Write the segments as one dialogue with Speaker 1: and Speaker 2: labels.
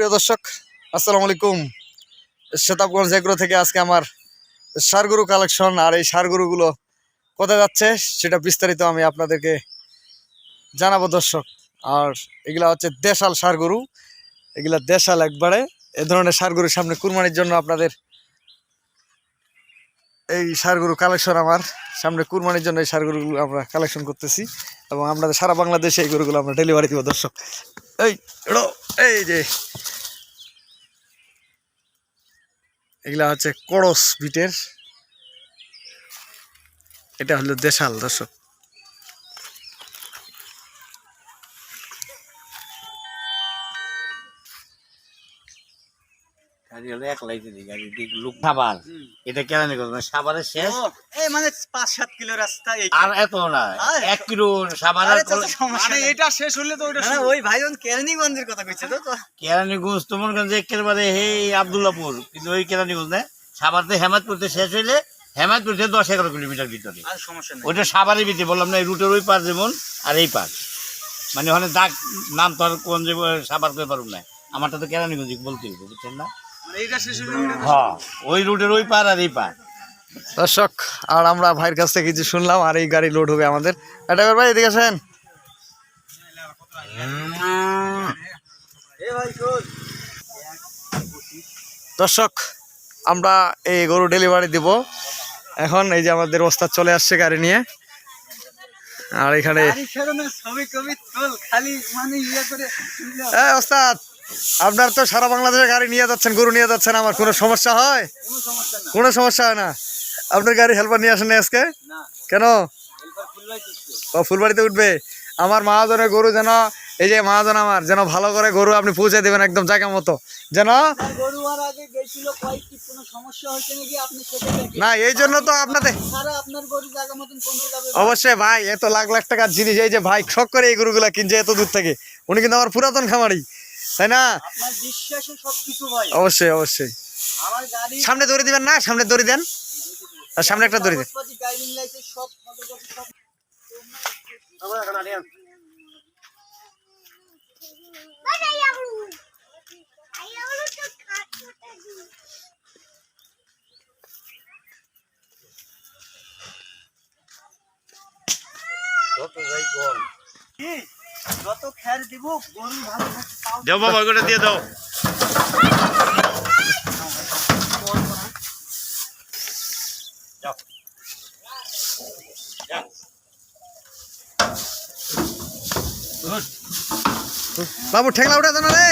Speaker 1: প্রিয় দর্শক, আসসালামু আলাইকুম। সেতাবগঞ্জ এগ্রো থেকে আজকে আমার সারগুরু কালেকশন আর এই সারগুরুগুলো কোথায় যাচ্ছে সেটা বিস্তারিত আমি আপনাদেরকে জানাব দর্শক। আর এগুলা হচ্ছে দেশাল সারগুরু। এগুলা দেশাল একবারে। এ ধরনের সারগুরুর সামনে কুরবানির জন্য আপনাদের এই সারগুলো কালেকশন আমার। সামনে কুরবানির জন্য এই সারগরুগুলো আমরা কালেকশন করতেছি এবং আমরা সারা বাংলাদেশে এই গরুগুলো আমরা ডেলিভারি দিব, দর্শক। এই এই যে। এগুলা হচ্ছে করস বিটের। এটা হলো দেশাল, দর্শক।
Speaker 2: গাড়ি হলো এক লাইট গাড়ি দিক লোক সাবার এটা কেন করব? সাবারের শেষ?
Speaker 3: এই মানে পাঁচ সাত কিলো রাস্তা
Speaker 2: আর এত না এক কিলো সাবার আর
Speaker 3: আরে চাচা, সমস্যা
Speaker 1: মানে এটা শেষ হলে তো ওইটা
Speaker 3: না, না, ওই কেরানীগঞ্জের কথা কইছে তো তো।
Speaker 2: কেরানীগঞ্জ তোমার কাছে একেবারে হে আবদুল্লাপুর। কিন্তু ওই কেরানীগঞ্জ না সাবার সাবারতে হেমাদপুরতে শেষ হইলে হেমাদপুরতে দশ এগারো কিলোমিটার ভিতরে। ওইটা সাবারের ভিতরে বললাম না এই রুটের ওই পার যেমন আর এই পার মানে ওখানে দাগ নাম তো আর কোন যে সাবার করে পারুম না। আমারটা তো কেরানীগঞ্জ বলতে হইব বুঝছেন না? হ্যাঁ ওই রুটের ওই পার আর এই পার
Speaker 1: দর্শক আর আমরা ভাইয়ের কাছ থেকে কিছু শুনলাম আর এই গাড়ি লোড হবে আমাদের। এটা ভাই এদিকে আসেন। দর্শক আমরা এই গরু ডেলিভারি দিব। এখন এই যে আমাদের ওস্তাদ চলে আসছে গাড়ি নিয়ে। আর এখানে
Speaker 3: মানে ইয়ে
Speaker 1: ওস্তাদ! আপনার তো সারা বাংলাদেশে গাড়ি নিয়ে যাচ্ছেন গরু নিয়ে যাচ্ছেন আমার কোনো সমস্যা হয়?
Speaker 3: কোনো সমস্যা
Speaker 1: হয় না? আপনার গাড়ি হেল্পার নিয়ে আসেন না। আজকে কেন ও ফুলবাড়িতে উঠবে? আমার মহাজনের গরু যেন এই যে মহাজন আমার যেন ভালো করে গরু আপনি পৌঁছে দেবেন একদম জায়গা মতো। যেন না এই জন্য তো আপনাদের অবশ্যই ভাই এত লাখ লাখ টাকার জিনিস এই যে ভাই শখ করে এই গরুগুলা কিনছে এত দূর থেকে। উনি কিন্তু আমার পুরাতন খামারি। তাই না?
Speaker 3: ভাই।
Speaker 1: অবশ্যই অবশ্যই। সামনে দড়ি দিবেন না? সামনে দড়ি দেন। আর সামনে একটা দড়ি দেন।
Speaker 3: কাগজপাতি ড্রাইভিং লাইসেন্স সব ফটোকপি সব কি? যত খ্যার দিব গরু ভালো থাকছে তাও
Speaker 2: দেও বাবা ওইটা দিয়ে দাও।
Speaker 1: বাবু ঠেংলা উঠা দেন রে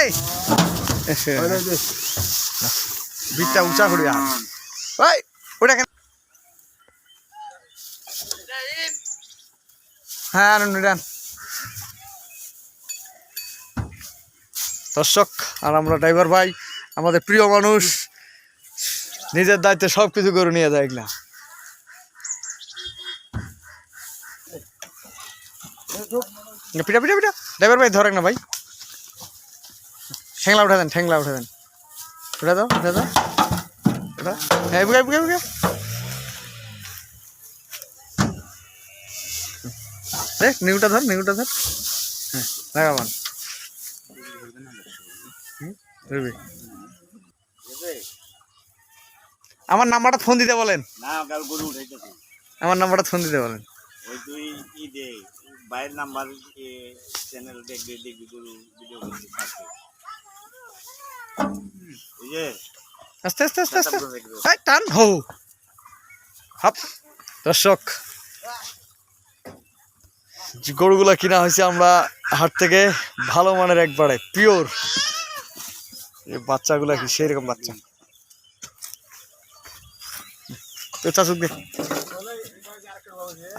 Speaker 1: বিটটা উঁচা করি আর ওই ওটা কেন হ্যাঁ আনুন নিরান দর্শক, আর আমরা ড্রাইভার ভাই, আমাদের প্রিয় মানুষ, নিজের দায়িত্বে সব কিছু করে নিয়ে যায় এগুলা পিটা পিটা পিটা ড্রাইভার ভাই, ধরেন না ভাই। ঠেংলা উঠে দেন ঠেংলা উঠে দেন। উঠে দাও উঠে দাও। হ্যাঁ দেখ, নিউটা ধর নিউটা ধর। হ্যাঁ লাগাবান আমার নাম্বারটা ফোন দিতে বলেন।
Speaker 2: না কাল গরু উঠাইতেছি।
Speaker 1: আমার নাম্বারটা ফোন দিতে বলেন।
Speaker 2: ওই তুই কি দে বাইরের নাম্বার চ্যানেল দেখবি দেখবি গরু ভিডিও যে
Speaker 1: আস্তে আস্তে আস্তে আস্তে। এই, টান হো হাপ। দর্শক যে গরুগুলা কিনা হয়েছে আমরা হাট থেকে ভালো মানের একবারে পিওর এই বাচ্চাগুলা কি সেই রকম বাচ্চা? তো চাচুক দে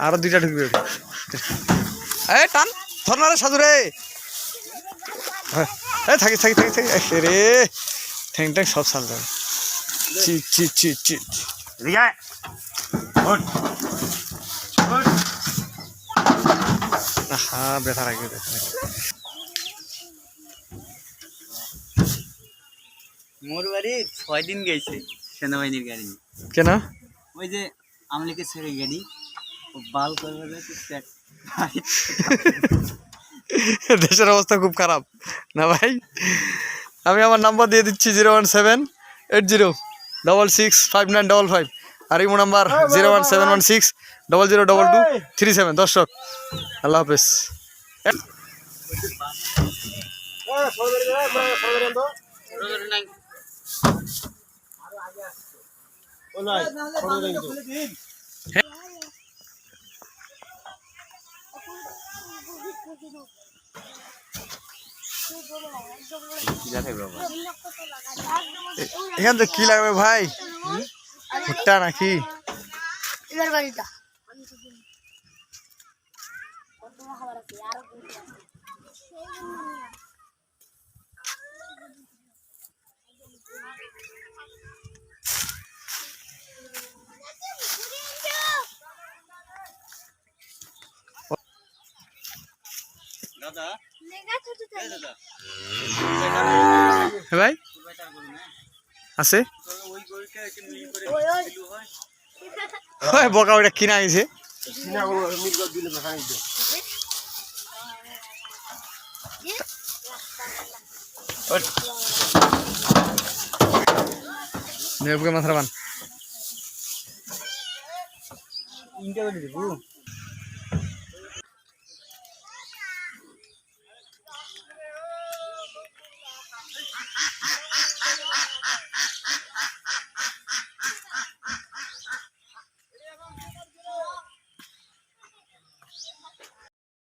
Speaker 1: আরও দুইটা ঢুকবে। এই টান ধর রে সাধু রে। হ্যাঁ, থাকি থাকি থাকি থাকি। রে ঠ্যাং ট্যাং সব সাল যাবে চি চি চি চি। হ্যাঁ ব্যথা লাগে ব্যথা
Speaker 3: মোর বাড়ি ছয় দিন গেছে সেনাবাহিনীর গাড়ি
Speaker 1: কেন?
Speaker 3: ওই যে আমলিকে ছেড়ে গাড়ি বাল করবে
Speaker 1: দেশের অবস্থা খুব খারাপ। না ভাই? আমি আমার নাম্বার দিয়ে দিচ্ছি zero one seven eight zero double six five nine double five আর imo number zero one seven one six double zero double two three seven. দর্শক আল্লাহ হাফেজ। এখান থেকে কি লাগবে ভাই? ভুট্টা নাকি?
Speaker 4: এবার বাড়িটা
Speaker 3: দাদা
Speaker 1: হ্যাঁ ভাই? আছে?
Speaker 3: ওই গরুটা একটু মিল করে
Speaker 4: ওই ওই।
Speaker 3: দিলু হয়?
Speaker 1: ওই বকা ওটা কিনা গেছে নেবুকে মাথা বান।
Speaker 3: তিনটা